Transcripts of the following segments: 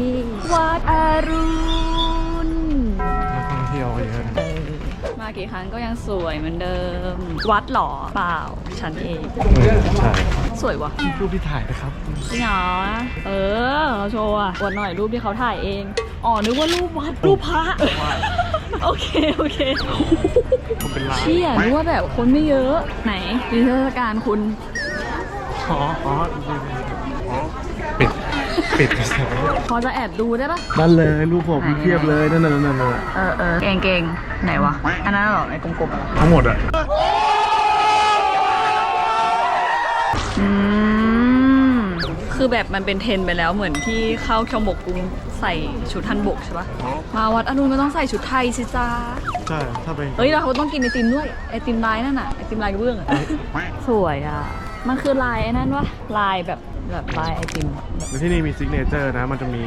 ที่วัดอรุณนักท่องเที่ยวเยอะนะเออมากี่ครั้งก็ยังสวยเหมือนเดิม วัดเหรอเปล่า ฉันเอง เออใช่สวยวะรูปที่ถ่ายนะครับจริงเหรอเออเราโชว์อะอวดหน่อยรูปที่เขาถ่ายเอง อ๋อ นึกว่ารูปวัดรูปพระโอเค โอเคผมเป็นร้านเชี่ยนึกว่าแบบคนไม่เยอะไหนนิทรรศการคุณ อ๋ออ๋อปิด ปิดกระแสพอจะแอบดูได้ปะนั่นเลยรูปผมเทียบเลยนั่นนั่นนั่นนั่นเออเออเก่งเก่งไหนวะ อันนั้นเหรอไอ้กลมๆอะทั้งหมดอะอืมคือแบบมันเป็นเทรนด์ไปแล้วเหมือนที่เข้าเคียวบกกรุงใส่ชุดทันบกใช่ปะมาวัดอรุณก็ต้องใส่ชุดไทยสิจ้าใช่ถ้าเป็นเฮ้ยแล้วเขาต้องกินไอติมด้วยไอติมลายนั่นน่ะไอติมลายกระเบื้องอะสวยอะมันคือลายไอ้นั่นวะลายแบบ แบบลายไอติมอะแบบแล้วที่นี่มีซิกเนเจอร์นะ มันจะมี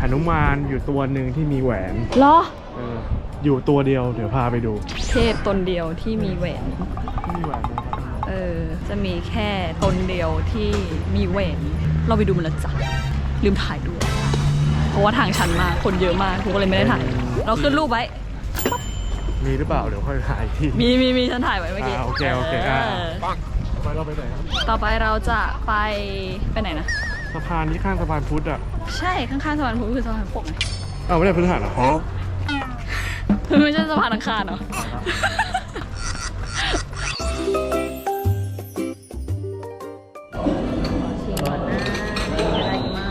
หนุมานอยู่ตัวหนึ่งที่มีแหวนเหรอเอออยู่ตัวเดียวเดี๋ยวพาไปดู เทพตนเดียวที่มีแหวนมีแหวนไหมครับเออ จะมีแค่ตนเดียวที่มีแหวน เราไปดูมันและจ้ะลืมถ่ายด้วย เพราะว่าทางชันมากคนเยอะมากกูก็เลยไม่ได้ถ่าย เราขึ้นรูปไว้ มีหรือเปล่าเดี๋ยวค่อยถ่ายอีกทีมีมีมีฉันถ่ายไว้เมื่อกี้ อ่าโอเคโอเคอ่าเไปเราไปไหนครับต่อไปเราจะไปไปไหนนะ สะพานที่ข้างสะพานพุทธอะใช่ข้างๆสะพานพุทธคือสะพานปกไงอ้าวไม่ได้พื้นฐานเหรอไม่ใช่สะพานอังคารเหรอชิมก่อนนะอะไรมา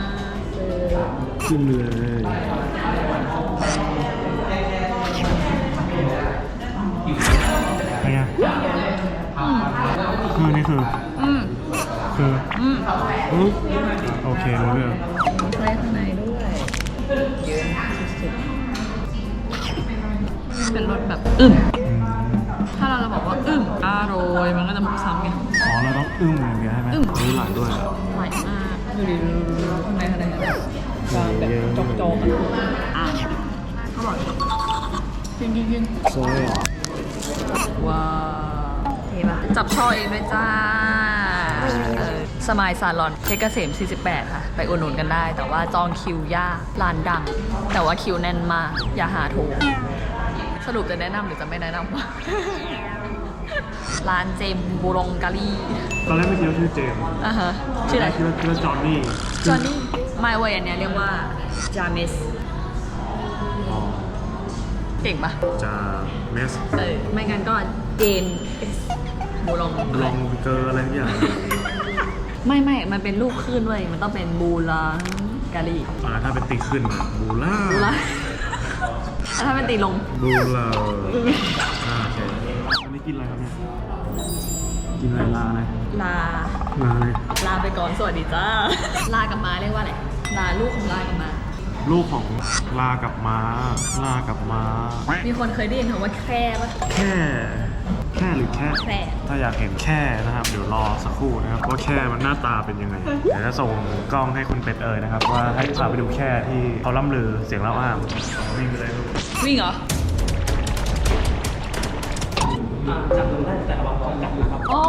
ซื้ อขึ้นเลยไงคือนี่คือ อืมคืออืมอือโอเครู้เรื่องมีไส้ข้างในด้วยเยอะสุดๆเป็นรสแบบอึ้มอืมถ้าเราจะบอกว่าอึ้มอร่อยมันก็จะซ้ำไง อ๋อเราต้องอึ้งอย่างเดียวใช่ไหมอึ้งรู้หลังด้วยใหม่มากดูดิข้างในข้างในข้างในวางแบบจอกจอกๆอะอะอร่อยกินกินกินโซ่ว้าวเท่ปะ จับช่อเองด้วยจ้าเออสมายซาลอนเพชรเกษม 48 ค่ะ ไปอุดหนุนกันได้ แต่ว่าจองคิวยากร้านดัง แต่ว่าคิวแน่นมากอย่าหาโทรสรุปจะแนะนำหรือจะไม่แนะนำวะร้านเจมบูรงกาลีตอนแรกไม่คิดว่าชื่อเจมส์อะฮะชื่ออะไรคิดว่าคิดว่าจอห์นนี่จอห์นนี่ไม่เว้ยอันเนี้ยเรียกว่าจามิสอ๋อเก่งปะจาเมสเออไม่งั้นก็เจนเอส บูลองลองเกอร์อะไรทุกอย่าง ไม่ไม่มันเป็นลูกคลื่นด้วยมันต้องเป็นบูลังกาลีอ่าถ้าเป็นตีขึ้นอะบูล่าบูลังแล้วถ้าเป็นตีลง บูลาอ่าโอเคอันนี้กินอะไรครับเนี่ยกินอะไรลาอะไรลา ลาอะไรลาไปก่อนสวัสดีจ้า ลากับม้าเรียกว่าอะไรลาลูกของลากับม้าลูกของลากับม้าลากับม้า มีคนเคยได้ยินคำว่าแคร่ปะแค่ แค่หรือแค่แคร่ ถ้าอยากเห็นแค่นะครับ เดี๋ยวรอสักครู่นะครับว่าแค่มันหน้าตาเป็นยังไง เดี๋ยวจะส่งกล้องให้คุณเป็ดเอ๋ยนะครับ ว่าให้พาไปดูแค่ที่เขาล่ำลือเสียงเล่าอ้างวิ่งไปเลยลูก วิ่งเหรออ๋อ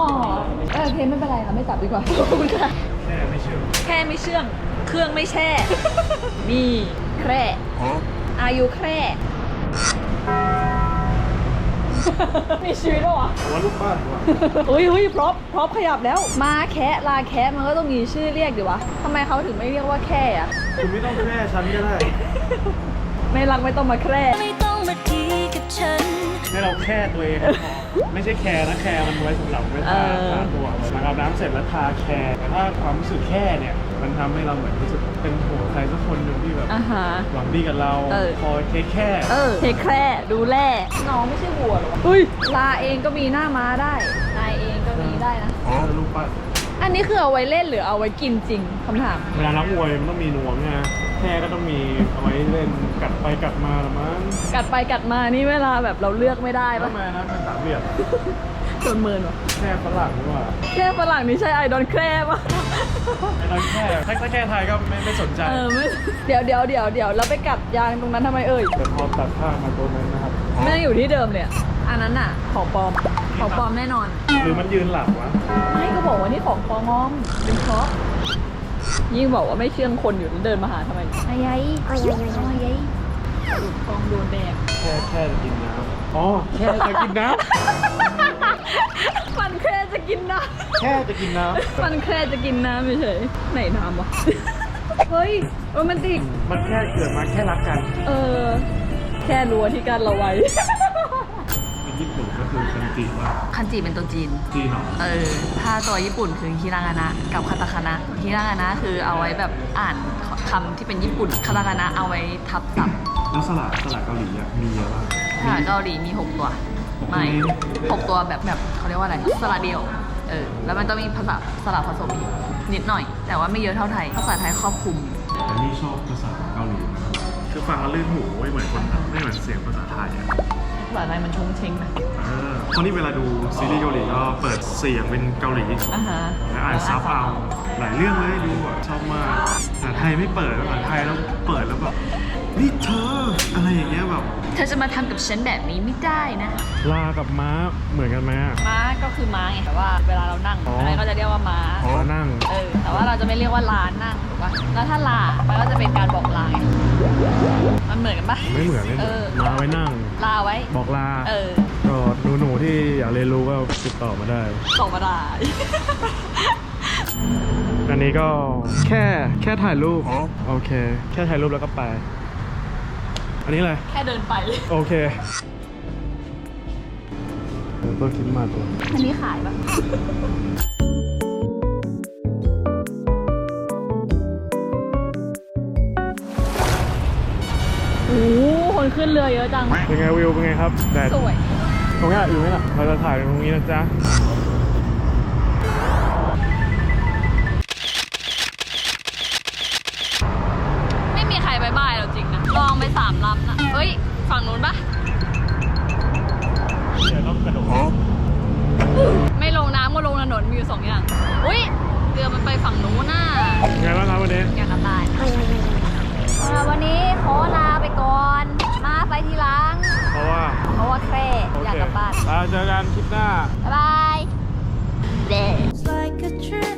เออโอเคไม่เป็นไรค่ะไม่จับดีกว่าขอบคุณค่ะ แค่ไม่เชื่อ แค่ไม่เชื่องเครื่องไม่แช่ นี่แคร่อายุแคร่ มีชีวิตแล้วเหรอเพราะว่าลูกบ้านดีกว่าเฮ้ยเฮ้ยพร็อพพร็อพขยับแล้ว มาแคะลาแคะมันก็ต้องมีชื่อเรียกดิวะทำไมเขาถึงไม่เรียกว่าแค่อะคุณไม่ต้องแค่ฉันก็ได้ ไม่รักไม่ต้องมาแคร่ไม่ต้องมาทีกับฉันให้เราแค่ตัวเองก็พอไม่ใช่แคร์นะแคร์มันไว้สำหรับไว้ทาทาตัวหลังอาบน้ำเสร็จแล้วทาแคร์แต่ถ้าความรู้สึกแค่เนี่ย มันทำให้เราเหมือนรู้สึกเป็นห่วงใครสักคนหนึ่งที่แบบอ่าฮะ หวังดีกับเราเออ คอยเทคแค่เออเทคแคร่ดูแลน้องไม่ใช่วัวหรอวะเฮ้ยลาเองก็มีหน้าม้าได้นายเองก็มีได้นะอ๋อลูกปั้นอันนี้คือเอาไว้เล่นหรือเอาไว้กินจริงคำถาม เวลานักมวยมันต้องมีนวมไงแค่ก็ต้องมีเอาไว้เล่นกัดไปกัดมาละมั้งกัดไปกัดมานี่เวลาแบบเราเลือกไม่ได้ทำปะไมนะเป็นสามเหลี่ยม จนเมินวะแค่ฝรั่งหรือว่าแค่ฝรั่งนี่ใช่ไอดอนแคร่ปะไอ้ตอนแค่ถ้าถ้าแค่ไทยก็ไม่ไม่สนใจเออไม่เดี๋ยวเดี๋ยวเดี๋ยวเดี๋ยวเราไปกัดยางตรงนั้นทำไมเอ่ยแต่พอตัดผ้ามาตัวนั้นนะครับไม่ได้อยู่ที่เดิมเลยอะอันนั้นอะของปลอม ของปลอมแน่นอน หรือมันยืนหลับวะไม่ก็บอกว่านี่ของปลอมเป็นเพราะยิ่งบอกว่าไม่เชื่องคนอยู่เดินมาหาทำไมไอ้ยัยไอ้ยัยไอ้ยัยกองโดนแดงแค่แค่จะกินน้ำอ๋อแค่จะกินน้ มันแค่จะกินน้ำแค่จะกินน้ำมันแค่จะกินน้ำเฉยๆไหนน้ำวะ เฮ้ยโรแมนติกำมันแค่เกิดมาแค่รักกันเออ แค่รั้วที่กันเราไว้ เป็นญี่ปุ่นก็คือคันจิว่าคันจิเป็นตัวจีน จีนเหรอเออ ถ้าตัวญี่ปุ่นคือฮิรางานะกับคาตาคานะฮิรางานะคือเอาไว้แบบอ่านคำที่เป็นญี่ปุ่น คาตาคานะเอาไว้ทับศัพท์แล้วสลัดสลัดเกาหลีอะมีเยอะมาก ภาษาเกาหลีมี 6 ตัว ไม่6ตัวแบบแบบเขาเรียกว่าอะไรสระเดียว เออ แล้วมันก็มีภาษาสลับผสมอีกนิดหน่อย แต่ว่าไม่เยอะเท่าไทย ภาษาไทยครอบคลุม แต่นี่ชอบภาษาเกาหลีนะครับคือฟังแล้วลื่นหูไม่เหมือนคนไม่เหมือนเสียงภาษาไทยอะภาษาไทยมันชงเชงนะเออเพราะนี่เวลาดูซีรีส์เกาหลีก็เปิดเสียงเป็นเกาหลีอ่าฮะแล้วอ่านซับเอาหลายเรื่องเลยดูอะชอบมากภาษาไทยไม่เปิดภาษาไทยแล้วเปิดแล้วแบบนี่เธออะไรอย่างเงี้ยแบบเธอจะมาทำกับฉันแบบนี้ไม่ได้นะ ลากับม้าเหมือนกันไหมอะ ม้าก็คือม้าไงแต่ว่าเวลาเรานั่งอ๋ออ อะไรก็จะเรียกว่าม้าอ๋อนั่ง เออ แต่ว่าเราจะไม่เรียกว่าลานั่งถูกปะแล้วถ้าลา มันก็จะเป็นการบอกลาไงมันเหมือนกันปะไม่เหมือนไม่เหเอมือนอมาไว้นั่ง ลาไว้ บอกลา เออ ก็หนูๆที่อยากเรียนรู้ก็ติดต่อมาได้ ส่งมาได้ อันนี้ก็แค่แค่ถ่ายรูป โอเค แค่ถ่ายรูปแล้วก็ไป อันนี้อะไร แค่เดินไปโอเคต้นคิดมาตัว อันนี้ขายปะโอ้โหคนขึ้นเรือเยอะจัง เป็นไงวิวเป็นไงครับแดดสวย ตรงนี้อยู่ไหมล่ะเราจะถ่ายตรงนี้นะจ๊ะ นไปฝั่งนู้นน่ะไงบ้างครับวันนี้อยากกลับบ้านวันนี้ขอลาไปก่อน มาไปทีหลัง เพราะว่าเพราะว่าแค่โออยากเคกลับบ้านอ่าเจอกันคลิปหน้า บ๊ายบายเด็